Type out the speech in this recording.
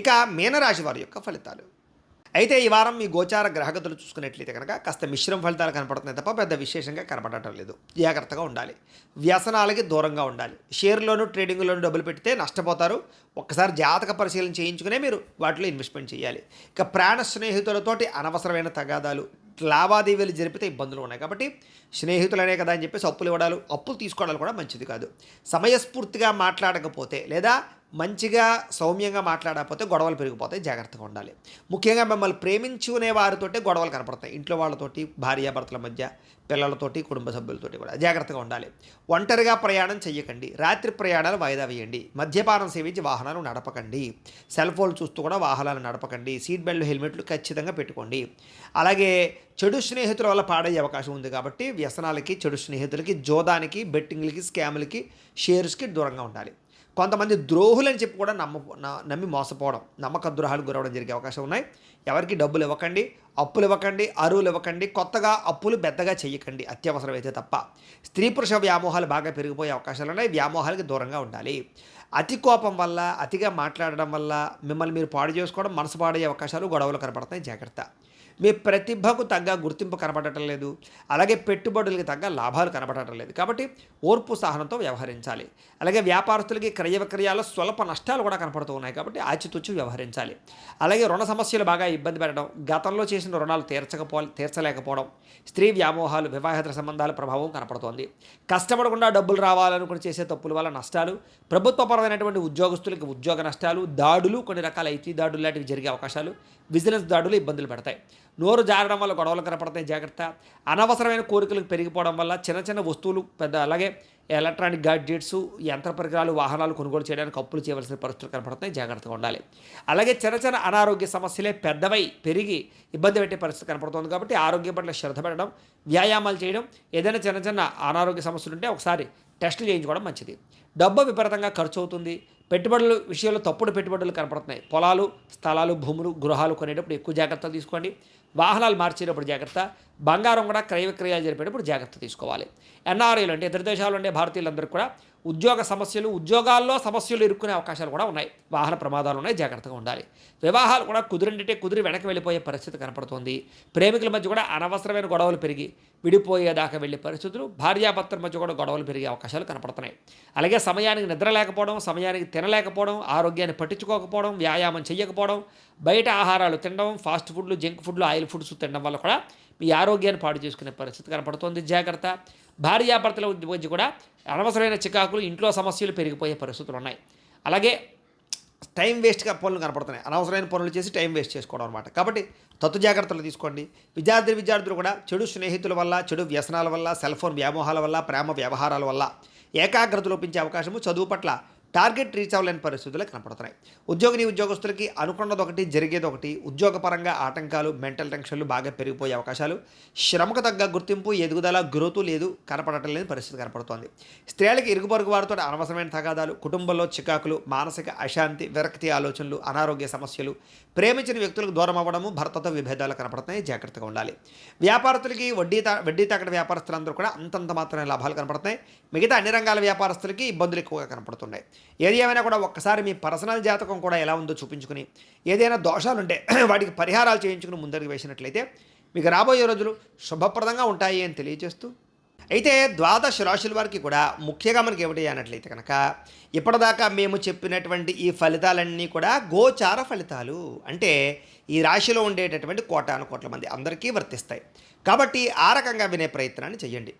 ఇక మీనరాశి వారి యొక్క ఫలితాలు. అయితే ఈ వారం మీ గోచార గ్రహగతులు చూసుకున్నట్లయితే కనుక కాస్త మిశ్రమ ఫలితాలు కనపడుతున్నాయి తప్ప పెద్ద విశేషంగా కనపడటం లేదు. జాగ్రత్తగా ఉండాలి. వ్యసనాలకి దూరంగా ఉండాలి. షేర్లోను ట్రేడింగ్లోను డబ్బులు పెడితే నష్టపోతారు. ఒక్కసారి జాతక పరిశీలన చేయించుకునే మీరు వాటిలో ఇన్వెస్ట్మెంట్ చేయాలి. ఇక ప్రాణ స్నేహితులతోటి అనవసరమైన తగాదాలు లావాదేవీలు జరిపితే ఇబ్బందులు ఉన్నాయి కాబట్టి స్నేహితులనే కదా అని చెప్పేసి అప్పులు ఇవ్వడాలు అప్పులు తీసుకోవడాలు కూడా మంచిది కాదు. సమయస్ఫూర్తిగా మాట్లాడకపోతే లేదా మంచిగా సౌమ్యంగా మాట్లాడకపోతే గొడవలు పెరిగిపోతాయి జాగ్రత్తగా ఉండాలి. ముఖ్యంగా మిమ్మల్ని ప్రేమించుకునే వారితోటే గొడవలు కనపడతాయి. ఇంట్లో వాళ్ళతోటి భార్యాభర్తల మధ్య పిల్లలతోటి కుటుంబ సభ్యులతోటి కూడా. జాగ్రత్తగా ఉండాలి. ఒంటరిగా ప్రయాణం చేయకండి రాత్రి ప్రయాణాలు వాయిదా వేయండి. మద్యపానం సేవించి వాహనాలు నడపకండి. సెల్ ఫోన్ చూస్తూ కూడా వాహనాలు నడపకండి. సీట్ బెల్ట్ హెల్మెట్లు ఖచ్చితంగా పెట్టుకోండి. అలాగే చెడు స్నేహితుల వల్ల పాడయ్యే అవకాశం ఉంది కాబట్టి వ్యసనాలకి చెడు స్నేహితులకి జోదానికి బెట్టింగ్లకి స్కాములకి షేర్స్కి దూరంగా ఉండాలి. కొంతమంది ద్రోహులని చెప్పి కూడా నమ్మ న- నమ్మి మోసపోవడం నమ్మక ద్రోహాలు గురవడం జరిగే అవకాశం ఉన్నాయి. ఎవరికి డబ్బులు ఇవ్వకండి అప్పులు ఇవ్వకండి అరువులు ఇవ్వకండి కొత్తగా అప్పులు పెద్దగా చేయకండి అత్యవసరమైతే తప్ప. స్త్రీ పురుష వ్యామోహాలు బాగా పెరిగిపోయే అవకాశాలు ఉన్నాయి వ్యామోహాలకి దూరంగా ఉండాలి. అతి కోపం వల్ల అతిగా మాట్లాడడం వల్ల మిమ్మల్ని మీరు పాడు చేసుకోవడం మనసు పాడయ్యే అవకాశాలు గొడవలు కనపడతాయి జాగ్రత్త. మీ ప్రతిభకు తగ్గ గుర్తింపు కనబడటం లేదు అలాగే పెట్టుబడులకి తగ్గ లాభాలు కనబడటం లేదు. కాబట్టి ఓర్పు సహనంతో వ్యవహరించాలి. అలాగే వ్యాపారస్తులకి క్రయ విక్రయాల్లో స్వల్ప నష్టాలు కూడా కనపడుతూ ఉన్నాయి కాబట్టి ఆచితూచి వ్యవహరించాలి. అలాగే రుణ సమస్యలు బాగా ఇబ్బంది పెట్టడం గతంలో చేసిన రుణాలు తీర్చకపో తీర్చలేకపోవడం స్త్రీ వ్యామోహాలు వివాహేతర సంబంధాల ప్రభావం కనపడుతోంది. కష్టపడకుండా డబ్బులు రావాలనుకుని చేసే తప్పుల వల్ల నష్టాలు ప్రభుత్వపరమైనటువంటి ఉద్యోగస్తులకి ఉద్యోగ నష్టాలు దాడులు కొన్ని రకాల ఐటీ దాడులు లాంటివి జరిగే అవకాశాలు బిజినెస్ దాడులు ఇబ్బందులు పెడతాయి. నోరు జారడం వల్ల గొడవలు కనపడతాయి జాగ్రత్త. అనవసరమైన కోరికలకు పెరిగిపోవడం వల్ల చిన్న చిన్న వస్తువులు పెద్ద అలాగే ఎలక్ట్రానిక్ గాడ్జెట్స్ యంత్ర పరికరాలు వాహనాలు కొనుగోలు చేయడానికి అప్పులు చేయవలసిన పరిస్థితులు కనపడుతున్నాయి. జాగ్రత్తగా ఉండాలి. అలాగే చిన్న చిన్న అనారోగ్య సమస్యలే పెద్దవై పెరిగి ఇబ్బంది పెట్టే పరిస్థితి కనపడుతుంది కాబట్టి ఆరోగ్యం పట్ల శ్రద్ధ పెట్టడం వ్యాయామాలు చేయడం ఏదైనా చిన్న చిన్న అనారోగ్య సమస్యలు ఉంటే ఒకసారి టెస్టులు చేయించుకోవడం మంచిది. డబ్బు విపరీతంగా ఖర్చు అవుతుంది. పెట్టుబడుల విషయంలో తప్పుడు పెట్టుబడులు కనపడుతున్నాయి. పొలాలు స్థలాలు భూములు గృహాలు కొనేటప్పుడు ఎక్కువ జాగ్రత్తలు తీసుకోండి. వాహనాలు మార్చేటప్పుడు జాగ్రత్త. బంగారం కూడా క్రయ విక్రయాలు జరిపేటప్పుడు జాగ్రత్త తీసుకోవాలి. ఎన్ఆర్ఐలు అంటే ఇతర దేశాలు ఉండే భారతీయులందరూ కూడా ఉద్యోగ సమస్యలు ఉద్యోగాల్లో సమస్యలు ఇరుక్కునే అవకాశాలు కూడా ఉన్నాయి. వాహన ప్రమాదాలు ఉన్నాయి జాగ్రత్తగా ఉండాలి. వివాహాలు కూడా కుదిరింటే కుదిరి వెనక్కి వెళ్ళిపోయే పరిస్థితి కనపడుతుంది. ప్రేమికుల మధ్య కూడా అనవసరమైన గొడవలు పెరిగి విడిపోయేదాకా వెళ్ళే పరిస్థితులు భార్యాభర్తల మధ్య కూడా గొడవలు పెరిగే అవకాశాలు కనపడుతున్నాయి. అలాగే సమయానికి నిద్ర లేకపోవడం సమయానికి తినలేకపోవడం ఆరోగ్యాన్ని పట్టించుకోకపోవడం వ్యాయామం చేయకపోవడం బయట ఆహారాలు తినడం ఫాస్ట్ ఫుడ్లు జంక్ ఫుడ్లు ఆయిల్ ఫుడ్స్ తినడం వల్ల కూడా మీ ఆరోగ్యాన్ని పాడు చేసుకునే పరిస్థితి కనపడుతోంది. జాగ్రత్త. భార్యాభర్తల మధ్య కూడా అనవసరమైన చికాకులు ఇంట్లో సమస్యలు పెరిగిపోయే పరిస్థితులు ఉన్నాయి. అలాగే టైం వేస్ట్గా పనులు కనపడుతున్నాయి. అనవసరమైన పనులు చేసి టైం వేస్ట్ చేసుకోవడం అనమాట కాబట్టి తత్తు జాగ్రత్తలు తీసుకోండి. విద్యార్థి విద్యార్థులు కూడా చెడు స్నేహితుల వల్ల చెడు వ్యసనాల వల్ల సెల్ ఫోన్ వ్యామోహాల వల్ల ప్రేమ వ్యవహారాల వల్ల ఏకాగ్రత లోపించే అవకాశము చదువు పట్ల టార్గెట్ రీచ్ అవ్వలేని పరిస్థితులు కనపడుతున్నాయి. ఉద్యోగిని ఉద్యోగస్తులకి అనుకున్నది ఒకటి జరిగేది ఒకటి ఉద్యోగపరంగా ఆటంకాలు మెంటల్ టెన్షన్లు బాగా పెరిగిపోయే అవకాశాలు శ్రమకు తగ్గ గుర్తింపు ఎదుగుదల గ్రోతు లేదు కనపడటం లేని పరిస్థితి కనపడుతోంది. స్త్రీలకి ఇరుగు పొరుగు వారితో అనవసరమైన తగాదాలు కుటుంబంలో చికాకులు మానసిక అశాంతి విరక్తి ఆలోచనలు అనారోగ్య సమస్యలు ప్రేమించిన వ్యక్తులకు దూరం అవ్వడము భర్తతో విభేదాలు కనపడుతున్నాయి జాగ్రత్తగా ఉండాలి. వ్యాపారస్తులకి వడ్డీ తా వడ్డీ తాకడ వ్యాపారస్తులందరూ కూడా అంతంత మాత్రమే లాభాలు కనపడుతున్నాయి. మిగతా అన్ని రంగాల వ్యాపారస్తులకి ఇబ్బందులు ఎక్కువగా కనపడుతున్నాయి. ఏది ఏమైనా కూడా ఒక్కసారి మీ పర్సనల్ జాతకం కూడా ఎలా ఉందో చూపించుకుని ఏదైనా దోషాలు ఉంటే వాటికి పరిహారాలు చేయించుకుని ముందరికి వేసినట్లయితే మీకు రాబోయే రోజులు శుభప్రదంగా ఉంటాయి అని తెలియజేస్తూ అయితే ద్వాదశ రాశుల వారికి కూడా ముఖ్యంగా మనకి ఏమిటి అన్నట్లయితే కనుక ఇప్పటిదాకా మేము చెప్పినటువంటి ఈ ఫలితాలన్నీ కూడా గోచార ఫలితాలు. అంటే ఈ రాశిలో ఉండేటటువంటి కోటాను కోట్ల మంది అందరికీ వర్తిస్తాయి. కాబట్టి ఆ రకంగా వినే ప్రయత్నాన్ని చేయండి